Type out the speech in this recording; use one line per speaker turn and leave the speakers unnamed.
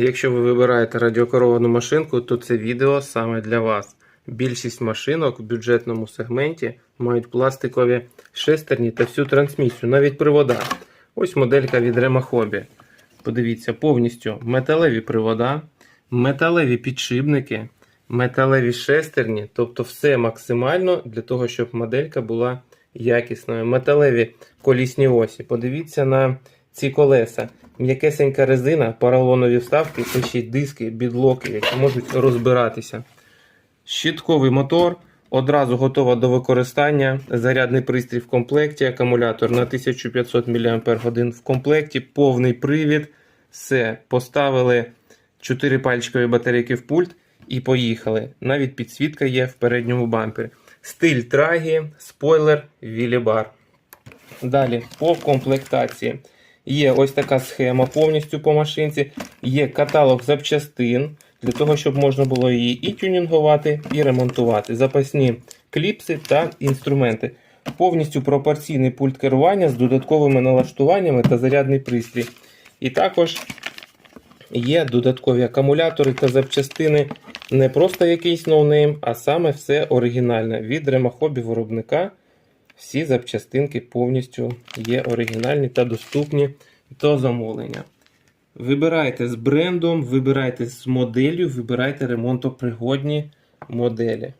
Якщо ви вибираєте радіокеровану машинку, то це відео саме для вас. Більшість машинок в бюджетному сегменті мають пластикові шестерні та всю трансмісію, навіть привода. Ось моделька від Hobby. Подивіться, повністю металеві привода, металеві підшипники, металеві шестерні, тобто все максимально для того, щоб моделька була якісною. Металеві колісні осі. Подивіться на ці колеса. М'якесенька резина, поролонові вставки, та ще й диски, бідлоки, які можуть розбиратися. Щітковий мотор, одразу готова до використання. Зарядний пристрій в комплекті, акумулятор на 1500 мАч в комплекті, повний привід. Все, поставили 4 пальчикові батарейки в пульт і поїхали. Навіть підсвітка є в передньому бампері. Стиль трагі, спойлер, вілібар. Далі по комплектації. Є ось така схема повністю по машинці. Є каталог запчастин для того, щоб можна було її і тюнінгувати, і ремонтувати. Запасні кліпси та інструменти. Повністю пропорційний пульт керування з додатковими налаштуваннями та зарядний пристрій. І також є додаткові акумулятори та запчастини. Не просто якийсь ноунейм, а саме все оригінальне. Від Hobby виробника всі запчастинки повністю є оригінальні та доступні до замовлення. Вибирайте з брендом, вибирайте з моделлю, вибирайте ремонтопригодні моделі.